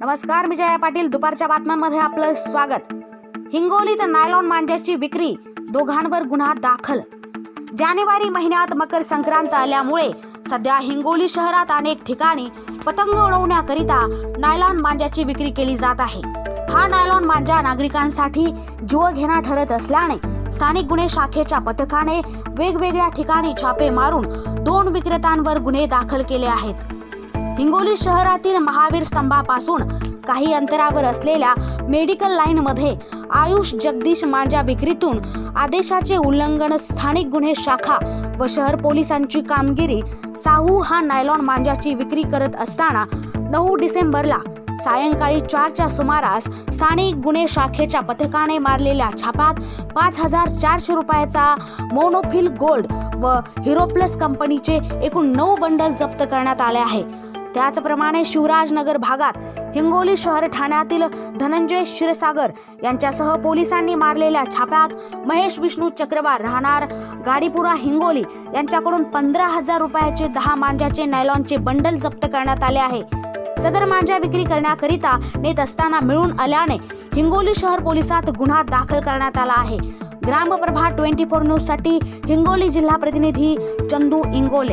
नमस्कार मी जया पाटील. दुपारच्या बातम्यांमध्ये आपलं स्वागत. हिंगोलीत नायलॉन मांजाची विक्री दोघांवर गुन्हा दाखल. जानेवारी महिन्यात मकर संक्रांत आल्यामुळे सध्या हिंगोली शहरात अनेक ठिकाणी पतंग उडवण्याकरिता नायलॉन मांजाची विक्री केली जात आहे. हा नायलॉन मांजा नागरिकांसाठी जीवघेणा ठरत असल्याने स्थानिक गुन्हे शाखेच्या पथकाने वेगवेगळ्या ठिकाणी छापे मारून दोन विक्रेत्यांवर गुन्हे दाखल केले आहेत. हिंगोली शहरातील महावीर स्तंभापासून काही अंतरावर असलेल्या मेडिकल लाईन मध्ये आयुष जगदीश मांजा विक्रीतून आदेशाचे उल्लंघन स्थानिक गुन्हे शाखा व शहर पोलिसांची कामगिरी साहू हा नायलॉन मांजाची विक्री करत असताना नऊ डिसेंबरला सायंकाळी चारच्या सुमारास स्थानिक गुन्हे शाखेच्या पथकाने मारलेल्या छापात पाच हजार चारशे रुपयाचा मोनोफिल गोल्ड व हिरो प्लस कंपनीचे एकूण नऊ बंडल जप्त करण्यात आले आहे. त्याचप्रमाणे शिवराजनगर भागात हिंगोली शहर ठाण्यातील धनंजय क्षीरसागर यांच्यासह पोलिसांनी मारलेल्या छाप्यात महेश विष्णू चक्रवार राहणार गाडीपुरा हिंगोली यांच्याकडून पंधरा हजार रुपयाचे दहा मांजाचे नायलॉनचे बंडल जप्त करण्यात आले आहे. सदर मांजा विक्री करण्याकरिता नेत असताना मिळून आल्याने हिंगोली शहर पोलिसात गुन्हा दाखल करण्यात आला आहे. ग्रामप्रभा ट्वेंटी फोर न्यूजसाठी हिंगोली जिल्हा प्रतिनिधी चंदू इंगोले.